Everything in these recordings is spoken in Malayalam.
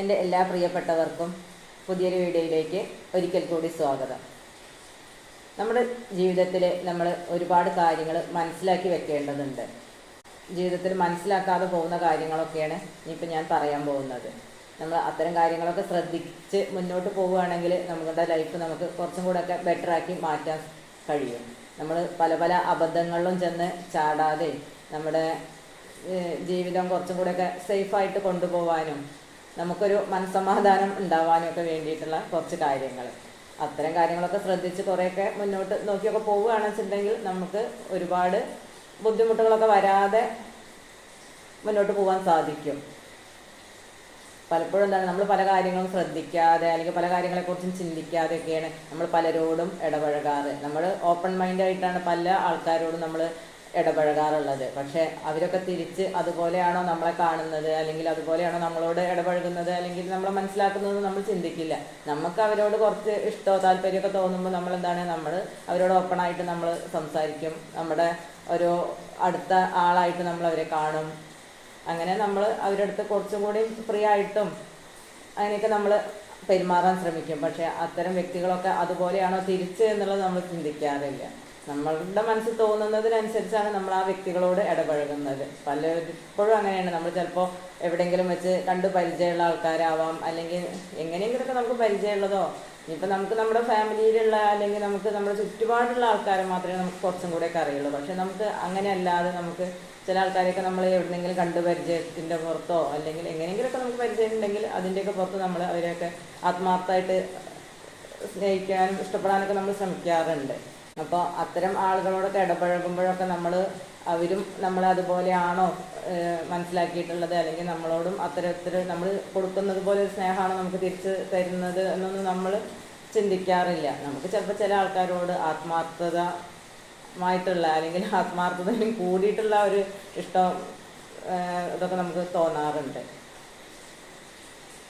എന്റെ എല്ലാ പ്രിയപ്പെട്ടവർക്കും പുതിയൊരു വീഡിയോയിലേക്ക് ഒരിക്കൽ കൂടി സ്വാഗതം. നമ്മുടെ ജീവിതത്തിൽ നമ്മൾ ഒരുപാട് കാര്യങ്ങൾ മനസ്സിലാക്കി വെക്കേണ്ടതുണ്ട്. ജീവിതത്തിൽ മനസ്സിലാക്കാതെ പോകുന്ന കാര്യങ്ങളൊക്കെയാണ് ഇനിയിപ്പോൾ ഞാൻ പറയാൻ പോകുന്നത്. നമ്മൾ അത്തരം കാര്യങ്ങളൊക്കെ ശ്രദ്ധിച്ച് മുന്നോട്ട് പോവുകയാണെങ്കിൽ നമ്മുടെ ലൈഫ് നമുക്ക് കുറച്ചും കൂടെ ഒക്കെ ബെറ്റർ ആക്കി മാറ്റാൻ കഴിയും. നമ്മൾ പല പല അബദ്ധങ്ങളിലും ചെന്ന് ചാടാതെ നമ്മുടെ ജീവിതം കുറച്ചും കൂടെയൊക്കെ സേഫായിട്ട് കൊണ്ടുപോകാനും നമുക്കൊരു മനസ്സമാധാനം ഉണ്ടാവാനും ഒക്കെ വേണ്ടിയിട്ടുള്ള കുറച്ച് കാര്യങ്ങൾ. അത്തരം കാര്യങ്ങളൊക്കെ ശ്രദ്ധിച്ച് കുറേയൊക്കെ മുന്നോട്ട് നോക്കിയൊക്കെ പോവുകയാണെന്ന് വെച്ചിട്ടുണ്ടെങ്കിൽ നമുക്ക് ഒരുപാട് ബുദ്ധിമുട്ടുകളൊക്കെ വരാതെ മുന്നോട്ട് പോകാൻ സാധിക്കും. പലപ്പോഴും എന്താണ് നമ്മൾ പല കാര്യങ്ങളും ശ്രദ്ധിക്കാതെ അല്ലെങ്കിൽ പല കാര്യങ്ങളെക്കുറിച്ചും ചിന്തിക്കാതെയൊക്കെയാണ് നമ്മൾ പലരോടും ഇടപഴകാറ്. നമ്മൾ ഓപ്പൺ മൈൻഡായിട്ടാണ് പല ആൾക്കാരോടും നമ്മൾ ഇടപഴകാറുള്ളത്. പക്ഷെ അവരൊക്കെ തിരിച്ച് അതുപോലെയാണോ നമ്മളെ കാണുന്നത്? അല്ലെങ്കിൽ അതുപോലെയാണോ നമ്മളോട് ഇടപഴകുന്നത്? അല്ലെങ്കിൽ നമ്മളെ മനസ്സിലാക്കുന്നത് നമ്മൾ ചിന്തിക്കില്ല. നമുക്ക് അവരോട് കുറച്ച് ഇഷ്ടമോ താല്പര്യമൊക്കെ തോന്നുമ്പോൾ നമ്മൾ എന്താണ് നമ്മൾ അവരോട് ഓപ്പൺ ആയിട്ട് നമ്മൾ സംസാരിക്കും. നമ്മുടെ ഒരു അടുത്ത ആളായിട്ട് നമ്മൾ അവരെ കാണും. അങ്ങനെ നമ്മൾ അവരുടെ അടുത്ത് കുറച്ചും കൂടി ഫ്രീ ആയിട്ടും അങ്ങനെയൊക്കെ നമ്മൾ പെരുമാറാൻ ശ്രമിക്കും. പക്ഷെ അത്തരം വ്യക്തികളൊക്കെ അതുപോലെയാണോ തിരിച്ച് എന്നുള്ളത് നമ്മൾ ചിന്തിക്കാറില്ല. നമ്മളുടെ മനസ്സിൽ തോന്നുന്നതിനനുസരിച്ചാണ് നമ്മൾ ആ വ്യക്തികളോട് ഇടപഴകുന്നത്. പലപ്പോഴും അങ്ങനെയാണ്. നമ്മൾ ചിലപ്പോൾ എവിടെയെങ്കിലും വെച്ച് കണ്ടു പരിചയമുള്ള ആൾക്കാരാവാം. അല്ലെങ്കിൽ എങ്ങനെയെങ്കിലുമൊക്കെ നമുക്ക് പരിചയമുള്ളതോ ഇപ്പം നമുക്ക് നമ്മുടെ ഫാമിലിയിലുള്ള അല്ലെങ്കിൽ നമുക്ക് നമ്മുടെ ചുറ്റുപാടുള്ള ആൾക്കാരെ മാത്രമേ നമുക്ക് കുറച്ചും കൂടെയൊക്കെ അറിയുള്ളൂ. പക്ഷെ നമുക്ക് അങ്ങനെ അല്ലാതെ നമുക്ക് ചില ആൾക്കാരെയൊക്കെ നമ്മൾ എവിടെന്നെങ്കിലും കണ്ടു പരിചയത്തിന്റെ പുറത്തോ അല്ലെങ്കിൽ എങ്ങനെയെങ്കിലുമൊക്കെ നമുക്ക് പരിചയമുണ്ടെങ്കിൽ അതിന്റെയൊക്കെ പുറത്ത് നമ്മൾ അവരെയൊക്കെ ആത്മാർത്ഥമായിട്ട് സ്നേഹിക്കാനും ഇഷ്ടപ്പെടാനൊക്കെ നമ്മൾ ശ്രമിക്കാറുണ്ട്. അപ്പോൾ അത്തരം ആളുകളോടൊക്കെ ഇടപഴകുമ്പോഴൊക്കെ നമ്മൾ അവരും നമ്മളെ അതുപോലെയാണോ മനസ്സിലാക്കിയിട്ടുള്ളത്? അല്ലെങ്കിൽ നമ്മളോടും അത്തരത്തിൽ നമ്മൾ കൊടുക്കുന്നത് പോലെ ഒരു സ്നേഹമാണോ നമുക്ക് തിരിച്ച് തരുന്നത് എന്നൊന്നും നമ്മൾ ചിന്തിക്കാറില്ല. നമുക്ക് ചിലപ്പോൾ ചില ആൾക്കാരോട് ആത്മാർത്ഥതമായിട്ടുള്ള അല്ലെങ്കിൽ ആത്മാർത്ഥതയും കൂടിയിട്ടുള്ള ഒരു ഇഷ്ടം ഇതൊക്കെ നമുക്ക് തോന്നാറുണ്ട്.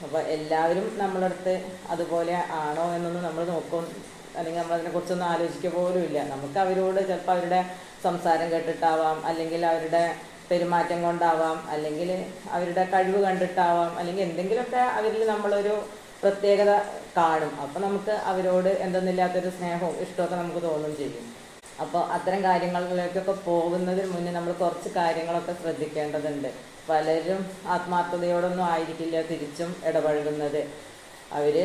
അപ്പോൾ എല്ലാവരും നമ്മളടുത്ത് അതുപോലെ ആണോ എന്നൊന്നും നമ്മൾ നോക്കും അല്ലെങ്കിൽ നമ്മൾ അതിനെക്കുറിച്ചൊന്നും ആലോചിക്കുക പോലും ഇല്ല. നമുക്ക് അവരോട് ചിലപ്പോൾ അവരുടെ സംസാരം കേട്ടിട്ടാവാം അല്ലെങ്കിൽ അവരുടെ പെരുമാറ്റം കൊണ്ടാവാം അല്ലെങ്കിൽ അവരുടെ കഴിവ് കണ്ടിട്ടാവാം അല്ലെങ്കിൽ എന്തെങ്കിലുമൊക്കെ അവരിൽ നമ്മളൊരു പ്രത്യേകത കാണും. അപ്പോൾ നമുക്ക് അവരോട് എന്തെന്നില്ലാത്തൊരു സ്നേഹവും ഇഷ്ടമൊക്കെ നമുക്ക് തോന്നുകയും ചെയ്യും. അപ്പോൾ അത്തരം കാര്യങ്ങളിലേക്കൊക്കെ പോകുന്നതിന് മുന്നേ നമ്മൾ കുറച്ച് കാര്യങ്ങളൊക്കെ ശ്രദ്ധിക്കേണ്ടതുണ്ട്. പലരും ആത്മാർത്ഥതയോടൊന്നും ആയിരിക്കില്ല തിരിച്ചും ഇടപഴകുന്നത്. അവർ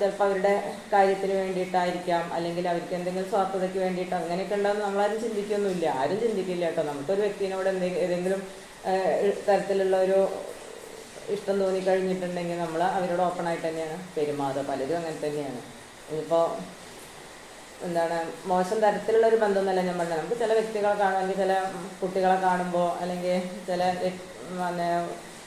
ചിലപ്പോൾ അവരുടെ കാര്യത്തിന് വേണ്ടിയിട്ടായിരിക്കാം അല്ലെങ്കിൽ അവർക്ക് എന്തെങ്കിലും സ്വാർത്ഥതയ്ക്ക് വേണ്ടിയിട്ട് അങ്ങനെയൊക്കെ ഉണ്ടാകുന്ന നമ്മളാരും ചിന്തിക്കൊന്നുമില്ല. ആരും ചിന്തിക്കില്ല കേട്ടോ. നമുക്കൊരു വ്യക്തിനോട് എന്തെങ്കിലും ഏതെങ്കിലും തരത്തിലുള്ള ഒരു ഇഷ്ടം തോന്നി കഴിഞ്ഞിട്ടുണ്ടെങ്കിൽ നമ്മൾ അവരോട് ഓപ്പൺ ആയിട്ട് തന്നെയാണ്. പെരുമാറുക. പലരും അങ്ങനെ തന്നെയാണ്. ഇപ്പോൾ എന്താണ് മോശം തരത്തിലുള്ള ഒരു ബന്ധമൊന്നുമല്ല ഞാൻ പറഞ്ഞത്. നമുക്ക് ചില വ്യക്തികളെ കാണും അല്ലെങ്കിൽ ചില കുട്ടികളെ കാണുമ്പോൾ അല്ലെങ്കിൽ ചില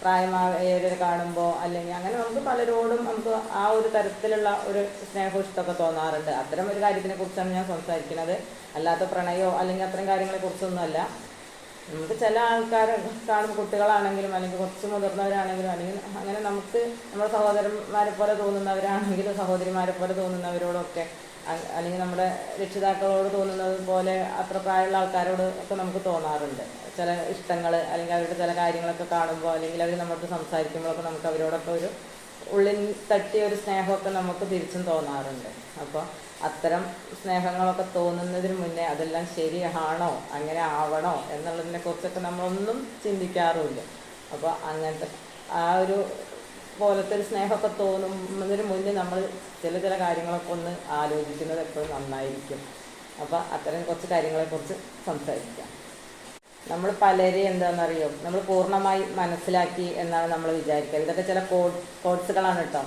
പ്രായമായവരെ കാണുമ്പോൾ അല്ലെങ്കിൽ അങ്ങനെ നമുക്ക് പലരോടും നമുക്ക് ആ ഒരു തരത്തിലുള്ള ഒരു സ്നേഹവും തോന്നാറുണ്ട്. അത്തരം ഒരു കാര്യത്തിനെ കുറിച്ചാണ് ഞാൻ സംസാരിക്കുന്നത്. അല്ലാത്ത പ്രണയമോ അല്ലെങ്കിൽ അത്തരം കാര്യങ്ങളെ കുറിച്ചൊന്നുമല്ല. നമുക്ക് ചില ആൾക്കാർ കാണുമ്പോൾ കുട്ടികളാണെങ്കിലും അല്ലെങ്കിൽ കുറച്ച് മുതിർന്നവരാണെങ്കിലും അല്ലെങ്കിൽ അങ്ങനെ നമുക്ക് നമ്മുടെ സഹോദരന്മാരെ പോലെ തോന്നുന്നവരാണെങ്കിലും സഹോദരിമാരെ പോലെ തോന്നുന്നവരോടൊക്കെ അല്ലെങ്കിൽ നമ്മുടെ രക്ഷിതാക്കളോട് തോന്നുന്നത് പോലെ അത്ര പ്രായമുള്ള ആൾക്കാരോട് ഒക്കെ നമുക്ക് തോന്നാറുണ്ട്. ചില ഇഷ്ടങ്ങൾ അല്ലെങ്കിൽ അവരുടെ ചില കാര്യങ്ങളൊക്കെ കാണുമ്പോൾ അല്ലെങ്കിൽ അവർ നമ്മളോട് സംസാരിക്കുമ്പോഴൊക്കെ നമുക്ക് അവരോടൊക്കെ ഒരു ഉള്ളിൽ തട്ടിയ ഒരു സ്നേഹമൊക്കെ നമുക്ക് തിരിച്ചും തോന്നാറുണ്ട്. അപ്പോൾ അത്തരം സ്നേഹങ്ങളൊക്കെ തോന്നുന്നതിന് മുന്നേ അതെല്ലാം ശരിയാണോ അങ്ങനെ ആവണോ എന്നുള്ളതിനെ കുറിച്ചൊക്കെ നമ്മളൊന്നും ചിന്തിക്കാറുമില്ല. അപ്പോൾ അങ്ങനത്തെ ആ ഒരു പോലത്തെ ഒരു സ്നേഹമൊക്കെ തോന്നുന്നതിന് മുന്നേ നമ്മൾ ചില ചില കാര്യങ്ങളൊക്കെ ഒന്ന് ആലോചിക്കുന്നത് എപ്പോഴും നന്നായിരിക്കും. അപ്പോൾ അത്തരം കുറച്ച് കാര്യങ്ങളെക്കുറിച്ച് സംസാരിക്കാം. നമ്മൾ പലരെയും എന്താണെന്നറിയോ? നമ്മൾ പൂർണമായി മനസ്സിലാക്കി എന്നാണ് നമ്മൾ വിചാരിക്കുക. ഇതൊക്കെ ചില കോഡ് കോഡ്സുകളാണ് കേട്ടോ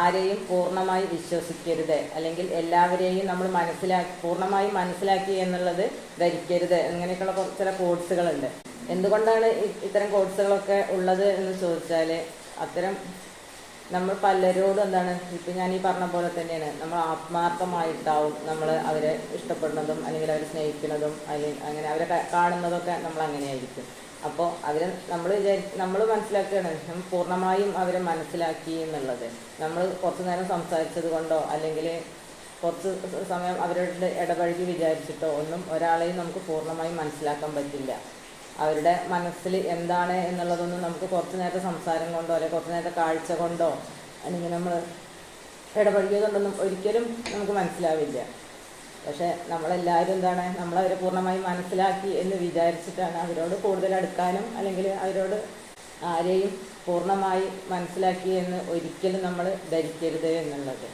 ആരെയും പൂർണമായി വിശ്വസിക്കരുത്. അല്ലെങ്കിൽ എല്ലാവരെയും നമ്മൾ മനസ്സിലാക്കി പൂർണമായി മനസ്സിലാക്കി എന്നുള്ളത് ധരിക്കരുത്. അങ്ങനെയൊക്കെയുള്ള ചില കോഡ്സുകളുണ്ട് എന്തുകൊണ്ടാണ് ഇത്തരം കോഡ്സുകളൊക്കെ ഉള്ളത് എന്ന് ചോദിച്ചാൽ അത്തരം നമ്മൾ പലരോടും എന്താണ് ഇപ്പം ഞാൻ ഈ പറഞ്ഞ പോലെ തന്നെയാണ് നമ്മൾ ആത്മാർത്ഥമായിട്ടാവും നമ്മൾ അവരെ ഇഷ്ടപ്പെടുന്നതും അല്ലെങ്കിൽ അവരെ സ്നേഹിക്കുന്നതും അല്ലെങ്കിൽ അങ്ങനെ അവരെ കാണുന്നതൊക്കെ നമ്മൾ അങ്ങനെയായിരിക്കും. അപ്പോൾ അവരെ നമ്മൾ നമ്മൾ മനസ്സിലാക്കുകയാണ് പൂർണമായും അവരെ മനസ്സിലാക്കി എന്നുള്ളത്. നമ്മൾ കുറച്ച് നേരം സംസാരിച്ചത് കൊണ്ടോ അല്ലെങ്കിൽ കുറച്ച് സമയം അവരോട് ഇടപഴകി വിചാരിച്ചിട്ടോ ഒന്നും ഒരാളെയും നമുക്ക് പൂർണമായും മനസ്സിലാക്കാൻ പറ്റില്ല. അവരുടെ മനസ്സിൽ എന്താണ് എന്നുള്ളതൊന്നും നമുക്ക് കുറച്ച് നേരത്തെ സംസാരം കൊണ്ടോ അല്ലെങ്കിൽ കുറച്ച് നേരത്തെ കാഴ്ച കൊണ്ടോ അല്ലെങ്കിൽ നമ്മൾ ഇടപഴകിയതുകൊണ്ടൊന്നും ഒരിക്കലും നമുക്ക് മനസ്സിലാവില്ല. പക്ഷേ നമ്മളെല്ലാവരും എന്താണ് നമ്മളവരെ പൂർണമായി മനസ്സിലാക്കി എന്ന് വിചാരിച്ചിട്ടാണ് അവരോട് കൂടുതൽ അടുക്കാനും അല്ലെങ്കിൽ അവരോട് ആരെയും പൂർണമായി മനസ്സിലാക്കി എന്ന് ഒരിക്കലും നമ്മൾ ധരിക്കരുത് എന്നുള്ളത്.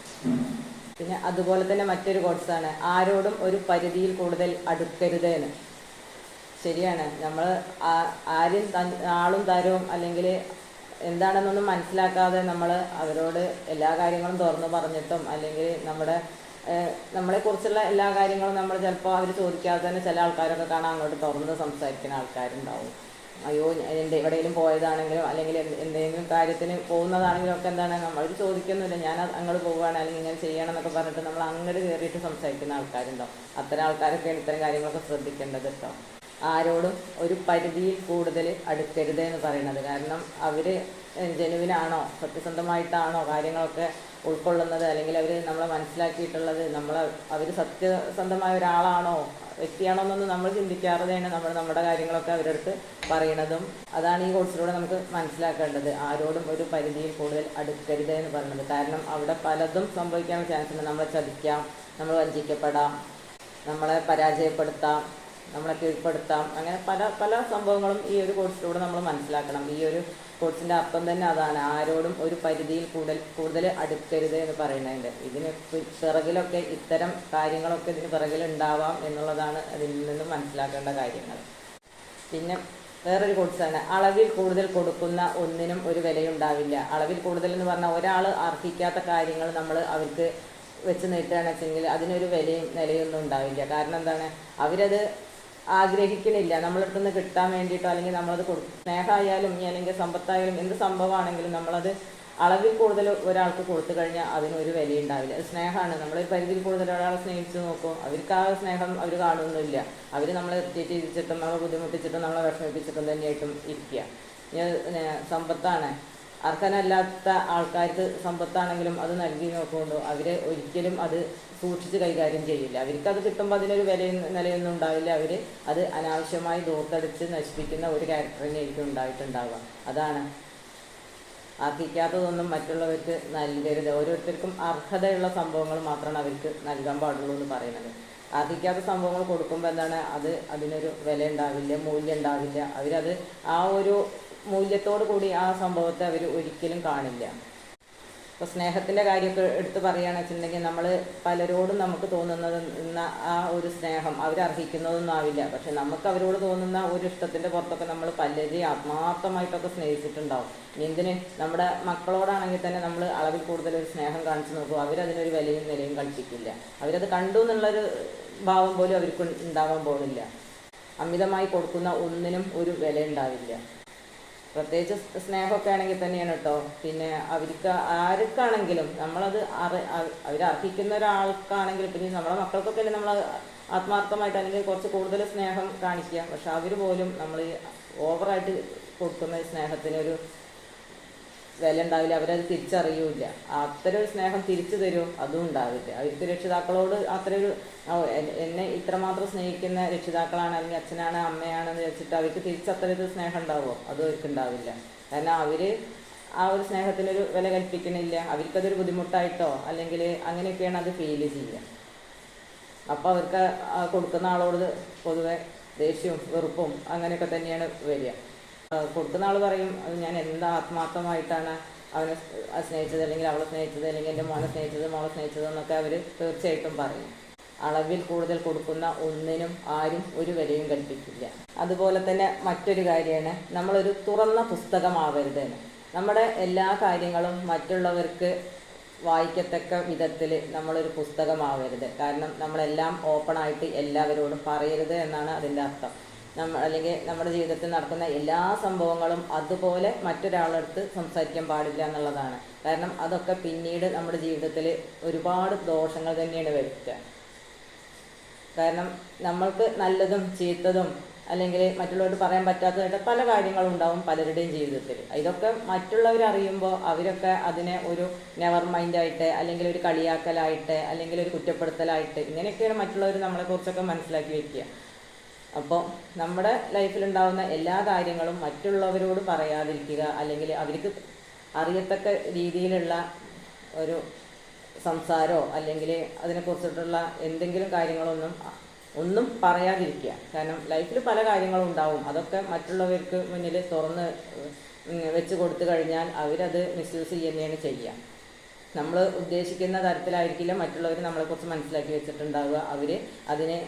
പിന്നെ അതുപോലെ തന്നെ മറ്റൊരു കോഴ്സാണ് ആരോടും ഒരു പരിധിയിൽ കൂടുതൽ അടുക്കരുത് എന്ന്. ശരിയാണ്. നമ്മൾ ആരും ആളും തരവും അല്ലെങ്കിൽ എന്താണെന്നൊന്നും മനസ്സിലാക്കാതെ നമ്മൾ അവരോട് എല്ലാ കാര്യങ്ങളും തുറന്നു പറഞ്ഞിട്ടും അല്ലെങ്കിൽ നമ്മുടെ നമ്മളെ നമ്മളെക്കുറിച്ചുള്ള എല്ലാ കാര്യങ്ങളും നമ്മൾ ചിലപ്പോൾ അവർ ചോദിക്കാതെ തന്നെ ചില ആൾക്കാരൊക്കെ കാണാൻ അങ്ങോട്ട് തുറന്ന് സംസാരിക്കുന്ന ആൾക്കാരുണ്ടാവും. അയ്യോ എന്റെ എവിടെയെങ്കിലും പോയതാണെങ്കിലും അല്ലെങ്കിൽ എന്ത് എന്തെങ്കിലും കാര്യത്തിന് പോകുന്നതാണെങ്കിലും ഒക്കെ എന്താണ് നമ്മൾ ചോദിക്കുന്നില്ല. ഞാൻ അങ്ങോട്ട് പോവുകയാണ് അല്ലെങ്കിൽ ഇങ്ങനെ ചെയ്യണം എന്നൊക്കെ പറഞ്ഞിട്ട് നമ്മൾ അങ്ങോട്ട് കയറിയിട്ട് സംസാരിക്കുന്ന ആൾക്കാരുണ്ടാവും. അത്തരം ആൾക്കാരൊക്കെയാണ് ഇത്തരം കാര്യങ്ങളൊക്കെ ശ്രദ്ധിക്കേണ്ടത് കേട്ടോ. ആരോടും ഒരു പരിധിയിൽ കൂടുതൽ അടുക്കരുത് എന്ന് പറയുന്നത്. കാരണം അവർ ജനുവിനാണോ സത്യസന്ധമായിട്ടാണോ കാര്യങ്ങളൊക്കെ ഉൾക്കൊള്ളുന്നത്? അല്ലെങ്കിൽ അവർ നമ്മളെ മനസ്സിലാക്കിയിട്ടുള്ളത് നമ്മൾ അവർ സത്യസന്ധമായ ഒരാളാണോ വ്യക്തിയാണോ എന്നൊന്നും നമ്മൾ ചിന്തിക്കാതെയാണ് നമ്മൾ നമ്മുടെ കാര്യങ്ങളൊക്കെ അവരടുത്ത് പറയണതും അതാണ് ഈ കോഴ്സിലൂടെ നമുക്ക് മനസ്സിലാക്കേണ്ടത്. ആരോടും ഒരു പരിധിയിൽ കൂടുതൽ അടുക്കരുത് എന്ന് പറയുന്നത്. കാരണം അവിടെ പലതും സംഭവിക്കാൻ ചാൻസ് ഉണ്ട്. നമ്മളെ ചതിക്കാം നമ്മൾ വഞ്ചിക്കപ്പെടാം നമ്മളെ പരാജയപ്പെടുത്താം നമ്മളെ കീഴ്പ്പെടുത്താം അങ്ങനെ പല പല സംഭവങ്ങളും ഈ ഒരു കോഴ്സിലൂടെ നമ്മൾ മനസ്സിലാക്കണം. ഈ ഒരു കോഴ്സിന്റെ അപ്പം തന്നെ അതാണ്. ആരോടും ഒരു പരിധിയിൽ കൂടുതൽ കൂടുതൽ അടുക്കരുത് എന്ന് പറയുന്നതിന്റെ. ഇതിന് പിറകിലൊക്കെ ഇത്തരം കാര്യങ്ങളൊക്കെ ഇതിന് പിറകിലുണ്ടാവാം എന്നുള്ളതാണ് അതിൽ നിന്ന് മനസ്സിലാക്കേണ്ട കാര്യങ്ങൾ. പിന്നെ വേറൊരു കോഴ്സാണ് അളവിൽ കൂടുതൽ കൊടുക്കുന്ന ഒന്നിനും ഒരു വിലയുണ്ടാവില്ല. അളവിൽ കൂടുതൽ എന്ന് പറഞ്ഞാൽ ഒരാൾ അർഹിക്കാത്ത കാര്യങ്ങൾ നമ്മൾ അവർക്ക് വെച്ച് നീട്ടുകയാണെന്ന് വെച്ചെങ്കിൽ അതിനൊരു വിലയും നിലയൊന്നും ഉണ്ടാവില്ല. കാരണം എന്താണ്? അവരത് ആഗ്രഹിക്കണില്ല. നമ്മളടുത്തുനിന്ന് കിട്ടാൻ വേണ്ടിയിട്ടോ അല്ലെങ്കിൽ നമ്മളത് കൊടുക്കും സ്നേഹമായാലും അല്ലെങ്കിൽ സമ്പത്തായാലും എന്ത് സംഭവമാണെങ്കിലും നമ്മളത് അളവിൽ കൂടുതൽ ഒരാൾക്ക് കൊടുത്തു കഴിഞ്ഞാൽ അതിനൊരു വില ഉണ്ടാവില്ല അത് സ്നേഹമാണ്. നമ്മളൊരു പരിധിയിൽ കൂടുതൽ ഒരാളെ സ്നേഹിച്ച് നോക്കും അവർക്ക് ആ സ്നേഹം അവർ കാണുന്നില്ല അവർ നമ്മളെ തെറ്റിച്ചിട്ടും നമ്മളെ ബുദ്ധിമുട്ടിച്ചിട്ടും നമ്മളെ വിഷമിപ്പിച്ചിട്ടും തന്നെയായിട്ടും ഇരിക്കുക. സമ്പത്താണ്. അർഹനല്ലാത്ത ആൾക്കാർക്ക് സമ്പത്താണെങ്കിലും അത് നൽകി നോക്കുമ്പോൾ അവർ ഒരിക്കലും അത് സൂക്ഷിച്ച് കൈകാര്യം ചെയ്യില്ല. അവർക്ക് അത് കിട്ടുമ്പോൾ അതിനൊരു വിലയും നിലയൊന്നും ഉണ്ടാവില്ല. അവർ അത് അനാവശ്യമായി ദൂർത്തടിച്ച് നശിപ്പിക്കുന്ന ഒരു ക്യാരക്ടറിനെ തന്നെയായിരിക്കും ഉണ്ടായിട്ടുണ്ടാവുക. അതാണ്. അർഹിക്കാത്തതൊന്നും മറ്റുള്ളവർക്ക് നൽകരുത്. ഓരോരുത്തർക്കും അർഹതയുള്ള സംഭവങ്ങൾ മാത്രമാണ് അവർക്ക് നൽകാൻ പാടുള്ളൂ എന്ന് പറയുന്നത്. അർഹിക്കാത്ത സംഭവങ്ങൾ കൊടുക്കുമ്പോൾ എന്താണ്? അത് അതിനൊരു വില ഉണ്ടാവില്ല മൂല്യം ഉണ്ടാവില്ല അവരത് ആ ഒരു മൂല്യത്തോടു കൂടി ആ സംഭവത്തെ അവർ ഒരിക്കലും കാണില്ല. ഇപ്പോൾ സ്നേഹത്തിന്റെ കാര്യമൊക്കെ എടുത്ത് പറയുകയാണെന്ന് വെച്ചിട്ടുണ്ടെങ്കിൽ നമ്മൾ പലരോടും നമുക്ക് തോന്നുന്നത് ആ ഒരു സ്നേഹം അവരർഹിക്കുന്നതൊന്നും ആവില്ല പക്ഷെ നമുക്ക് അവരോട് തോന്നുന്ന ഒരു ഇഷ്ടത്തിന്റെ പുറത്തൊക്കെ നമ്മൾ പലരെയും ആത്മാർത്ഥമായിട്ടൊക്കെ സ്നേഹിച്ചിട്ടുണ്ടാവും. എന്തിന്? നമ്മുടെ മക്കളോടാണെങ്കിൽ തന്നെ നമ്മൾ അളവിൽ കൂടുതൽ ഒരു സ്നേഹം കാണിച്ചു നോക്കും. അവരതിനൊരു വിലയും നിലയും കൽപ്പിക്കില്ല അവരത് കണ്ടു എന്നുള്ളൊരു ഭാവം പോലും അവർക്ക് ഉണ്ടാവാൻ പോകുന്നില്ല. അമിതമായി കൊടുക്കുന്ന ഒന്നിനും ഒരു വില ഉണ്ടാവില്ല. പ്രത്യേകിച്ച് സ്നേഹമൊക്കെ ആണെങ്കിൽ തന്നെയാണ് കേട്ടോ പിന്നെ അവർക്ക് ആർക്കാണെങ്കിലും നമ്മളത് അറി അവർ അർഹിക്കുന്ന ഒരാൾക്കാണെങ്കിലും പിന്നെ നമ്മളെ മക്കൾക്കൊക്കെ അല്ലേ നമ്മൾ ആത്മാർത്ഥമായിട്ട് അല്ലെങ്കിൽ കുറച്ച് കൂടുതൽ സ്നേഹം കാണിക്കുക. പക്ഷെ അവർ പോലും നമ്മൾ ഓവറായിട്ട് കൊടുക്കുന്ന സ്നേഹത്തിനൊരു വില ഉണ്ടാവില്ല അവരത് തിരിച്ചറിയൂല അത്തരം ഒരു സ്നേഹം തിരിച്ചു തരും അതും ഉണ്ടാവില്ല അവർക്ക് രക്ഷിതാക്കളോട് അത്ര ഒരു എന്നെ ഇത്രമാത്രം സ്നേഹിക്കുന്ന രക്ഷിതാക്കളാണ് അല്ലെങ്കിൽ അച്ഛനാണ് അമ്മയാണെന്ന് വെച്ചിട്ട് അവർക്ക് തിരിച്ചത്ര ഒരു സ്നേഹം ഉണ്ടാവുമോ? അതും അവർക്ക് ഉണ്ടാവില്ല. കാരണം അവർ ആ ഒരു സ്നേഹത്തിനൊരു വില കൽപ്പിക്കണില്ല. അവർക്കതൊരു ബുദ്ധിമുട്ടായിട്ടോ അല്ലെങ്കിൽ അങ്ങനെയൊക്കെയാണ് അത് ഫീൽ ചെയ്യുക. അപ്പോൾ അവർക്ക് കൊടുക്കുന്ന ആളോട് പൊതുവെ ദേഷ്യവും വെറുപ്പും അങ്ങനെയൊക്കെ തന്നെയാണ് വരിക. കൊടുക്കുന്ന ആൾ പറയും ഞാൻ എന്താ ആത്മാർത്ഥമായിട്ടാണ് അവനെ സ്നേഹിച്ചത് അല്ലെങ്കിൽ അവളെ സ്നേഹിച്ചത് അല്ലെങ്കിൽ എന്റെ മോനെ സ്നേഹിച്ചത് മോളെ സ്നേഹിച്ചത് എന്നൊക്കെ അവർ തീർച്ചയായിട്ടും പറയും. അളവിൽ കൂടുതൽ കൊടുക്കുന്ന ഒന്നിനും ആരും ഒരു വിലയും കൽപ്പിക്കില്ല. അതുപോലെ തന്നെ മറ്റൊരു കാര്യമാണ് നമ്മളൊരു തുറന്ന പുസ്തകമാവരുത്. നമ്മുടെ എല്ലാ കാര്യങ്ങളും മറ്റുള്ളവർക്ക് വായിക്കത്തക്ക വിധത്തിൽ നമ്മളൊരു പുസ്തകമാവരുത്. കാരണം നമ്മളെല്ലാം ഓപ്പണായിട്ട് എല്ലാവരോടും പറയരുത് എന്നാണ് അതിന്റെ അർത്ഥം. നമ്മ അല്ലെങ്കിൽ നമ്മുടെ ജീവിതത്തിൽ നടക്കുന്ന എല്ലാ സംഭവങ്ങളും അതുപോലെ മറ്റൊരാളടുത്ത് സംസാരിക്കാൻ പാടില്ല എന്നുള്ളതാണ്. കാരണം അതൊക്കെ പിന്നീട് നമ്മുടെ ജീവിതത്തിൽ ഒരുപാട് ദോഷങ്ങൾ തന്നെയാണ് വരുത്തുക. കാരണം നമ്മൾക്ക് നല്ലതും ചീത്തതും അല്ലെങ്കിൽ മറ്റുള്ളവരോട് പറയാൻ പറ്റാത്തതായിട്ട് പല കാര്യങ്ങളും ഉണ്ടാവും പലരുടെയും ജീവിതത്തിൽ. ഇതൊക്കെ മറ്റുള്ളവർ അറിയുമ്പോൾ അവരൊക്കെ അതിനെ ഒരു നെവർ മൈൻഡായിട്ട് അല്ലെങ്കിൽ ഒരു കളിയാക്കലായിട്ട് അല്ലെങ്കിൽ ഒരു കുറ്റപ്പെടുത്തലായിട്ട് ഇങ്ങനെയൊക്കെയാണ് മറ്റുള്ളവർ നമ്മളെക്കുറിച്ചൊക്കെ മനസ്സിലാക്കി വെക്കുക. അപ്പോൾ നമ്മുടെ ലൈഫിലുണ്ടാകുന്ന എല്ലാ കാര്യങ്ങളും മറ്റുള്ളവരോട് പറയാതിരിക്കുക അല്ലെങ്കിൽ അവർക്ക് അറിയത്തക്ക രീതിയിലുള്ള ഒരു സംസാരമോ അല്ലെങ്കിൽ അതിനെക്കുറിച്ചിട്ടുള്ള എന്തെങ്കിലും കാര്യങ്ങളൊന്നും ഒന്നും പറയാതിരിക്കുക. കാരണം ലൈഫിൽ പല കാര്യങ്ങളും ഉണ്ടാവും അതൊക്കെ മറ്റുള്ളവർക്ക് മുന്നിൽ തുറന്ന് വെച്ച് കൊടുത്തു കഴിഞ്ഞാൽ അവരത് മിസ്യൂസ് ചെയ്യുന്നതാണ് ചെയ്യുക. നമ്മൾ ഉദ്ദേശിക്കുന്ന തരത്തിലായിരിക്കില്ല മറ്റുള്ളവർ നമ്മളെക്കുറിച്ച് മനസ്സിലാക്കി വെച്ചിട്ടുണ്ടാവുക. അവർ അതിനെ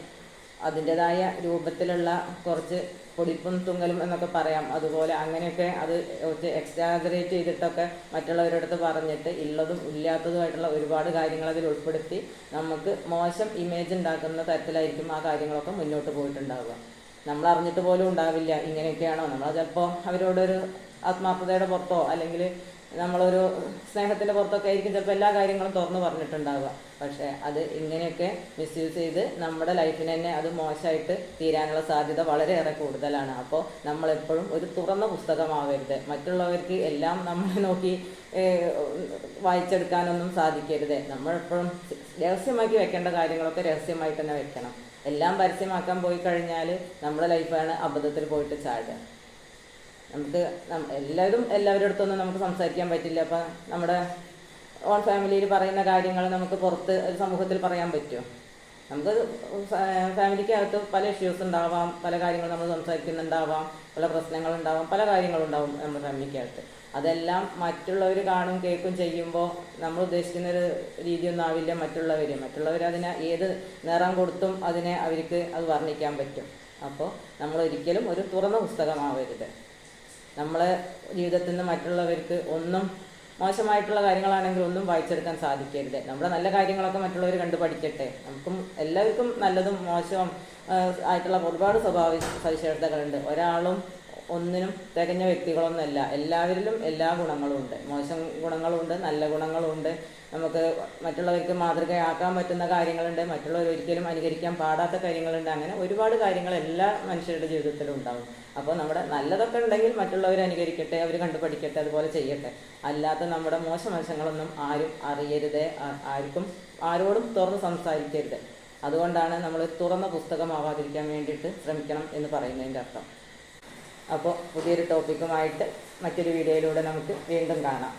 അതിന്റെതായ രൂപത്തിലുള്ള കുറച്ച് പൊടിപ്പും തുങ്ങലും എന്നൊക്കെ പറയാം. അതുപോലെ അങ്ങനെയൊക്കെ അത് കുറച്ച് എക്സാഗ്രേറ്റ് ചെയ്തിട്ടൊക്കെ മറ്റുള്ളവരുടെ അടുത്ത് പറഞ്ഞിട്ട് ഉള്ളതും ഇല്ലാത്തതുമായിട്ടുള്ള ഒരുപാട് കാര്യങ്ങൾ അതിൽ ഉൾപ്പെടുത്തി നമുക്ക് മോശം ഇമേജ് ഉണ്ടാക്കുന്ന തരത്തിലായിരിക്കും ആ കാര്യങ്ങളൊക്കെ മുന്നോട്ട് പോയിട്ടുണ്ടാവുക. നമ്മൾ അറിഞ്ഞിട്ട് പോലും ഉണ്ടാവില്ല ഇങ്ങനെയൊക്കെയാണോ? നമ്മൾ ചിലപ്പോൾ അവരോടൊരു ആത്മാർത്ഥതയുടെ പുറത്തോ അല്ലെങ്കിൽ നമ്മളൊരു സ്നേഹത്തിന്റെ പുറത്തൊക്കെ ആയിരിക്കും ചിലപ്പോൾ എല്ലാ കാര്യങ്ങളും തുറന്നു പറഞ്ഞിട്ടുണ്ടാവുക. പക്ഷേ അത് ഇങ്ങനെയൊക്കെ മിസ്യൂസ് ചെയ്ത് നമ്മുടെ ലൈഫിന് തന്നെ അത് മോശമായിട്ട് തീരാനുള്ള സാധ്യത വളരെയേറെ കൂടുതലാണ്. അപ്പോൾ നമ്മളെപ്പോഴും ഒരു തുറന്ന പുസ്തകമാവരുത്. മറ്റുള്ളവർക്ക് എല്ലാം നമ്മളെ നോക്കി വായിച്ചെടുക്കാനൊന്നും സാധിക്കരുത്. നമ്മളെപ്പോഴും രഹസ്യമാക്കി വെക്കേണ്ട കാര്യങ്ങളൊക്കെ രഹസ്യമായിട്ട് തന്നെ വെക്കണം. എല്ലാം പരസ്യമാക്കാൻ പോയി കഴിഞ്ഞാൽ നമ്മുടെ ലൈഫാണ് അബദ്ധത്തിൽ പോയിട്ട് ചാടുക. നമുക്ക് എല്ലാവരും എല്ലാവരുടെ അടുത്തൊന്നും നമുക്ക് സംസാരിക്കാൻ പറ്റില്ല. അപ്പം നമ്മുടെ ഓൺ ഫാമിലിയിൽ പറയുന്ന കാര്യങ്ങൾ നമുക്ക് പുറത്ത് ഒരു സമൂഹത്തിൽ പറയാൻ പറ്റുമോ നമുക്ക് ഫാമിലിക്കകത്ത് പല ഇഷ്യൂസ് ഉണ്ടാവാം പല കാര്യങ്ങൾ നമ്മൾ സംസാരിക്കുന്നുണ്ടാവാം പല പ്രശ്നങ്ങൾ ഉണ്ടാവാം പല കാര്യങ്ങളുണ്ടാവും നമ്മുടെ ഫാമിലിക്കകത്ത് അതെല്ലാം മറ്റുള്ളവർ കാണും കേൾക്കും ചെയ്യുമ്പോൾ നമ്മൾ ഉദ്ദേശിക്കുന്ന ഒരു രീതിയൊന്നും ആവില്ല മറ്റുള്ളവർ മറ്റുള്ളവർ അതിനെ ഏത് നിറം കൊടുത്തും അതിനെ അവർക്ക് അത് വർണിക്കാൻ പറ്റും. അപ്പോൾ നമ്മൾ ഒരിക്കലും ഒരു തുറന്ന പുസ്തകമാവരുത്. നമ്മളെ ജീവിതത്തിൽ നിന്ന് മറ്റുള്ളവർക്ക് ഒന്നും മോശമായിട്ടുള്ള കാര്യങ്ങളാണെങ്കിൽ ഒന്നും വായിച്ചെടുക്കാൻ സാധിക്കരുത്. നമ്മുടെ നല്ല കാര്യങ്ങളൊക്കെ മറ്റുള്ളവർ കണ്ടു പഠിക്കട്ടെ. നമുക്കും എല്ലാവർക്കും നല്ലതും മോശവും ആയിട്ടുള്ള ഒരുപാട് സ്വഭാവ സവിശേഷതകളുണ്ട്. ഒരാളും ഒന്നിനും തികഞ്ഞ വ്യക്തികളൊന്നുമല്ല. എല്ലാവരിലും എല്ലാ ഗുണങ്ങളും ഉണ്ട്. മോശം ഗുണങ്ങളുണ്ട് നല്ല ഗുണങ്ങളുണ്ട്. നമുക്ക് മറ്റുള്ളവർക്ക് മാതൃകയാക്കാൻ പറ്റുന്ന കാര്യങ്ങളുണ്ട് മറ്റുള്ളവർ ഒരിക്കലും അനുകരിക്കാൻ പാടാത്ത കാര്യങ്ങളുണ്ട്. അങ്ങനെ ഒരുപാട് കാര്യങ്ങൾ എല്ലാ മനുഷ്യരുടെ ജീവിതത്തിലും ഉണ്ടാവും. അപ്പോൾ നമ്മുടെ നല്ലതൊക്കെ ഉണ്ടെങ്കിൽ മറ്റുള്ളവർ അനുകരിക്കട്ടെ അവർ കണ്ടുപഠിക്കട്ടെ അതുപോലെ ചെയ്യട്ടെ. അല്ലാത്ത നമ്മുടെ മോശം വശങ്ങളൊന്നും ആരും അറിയരുത്. ആർക്കും ആരോടും തുറന്ന് സംസാരിക്കരുത്. അതുകൊണ്ടാണ് നമ്മൾ തുറന്ന പുസ്തകമാവാതിരിക്കാൻ വേണ്ടിയിട്ട് ശ്രമിക്കണം എന്ന് പറയുന്നതിന്റെ അർത്ഥം. അപ്പോൾ പുതിയൊരു ടോപ്പിക്കുമായിട്ട് മറ്റൊരു വീഡിയോയിലൂടെ നമുക്ക് വീണ്ടും കാണാം.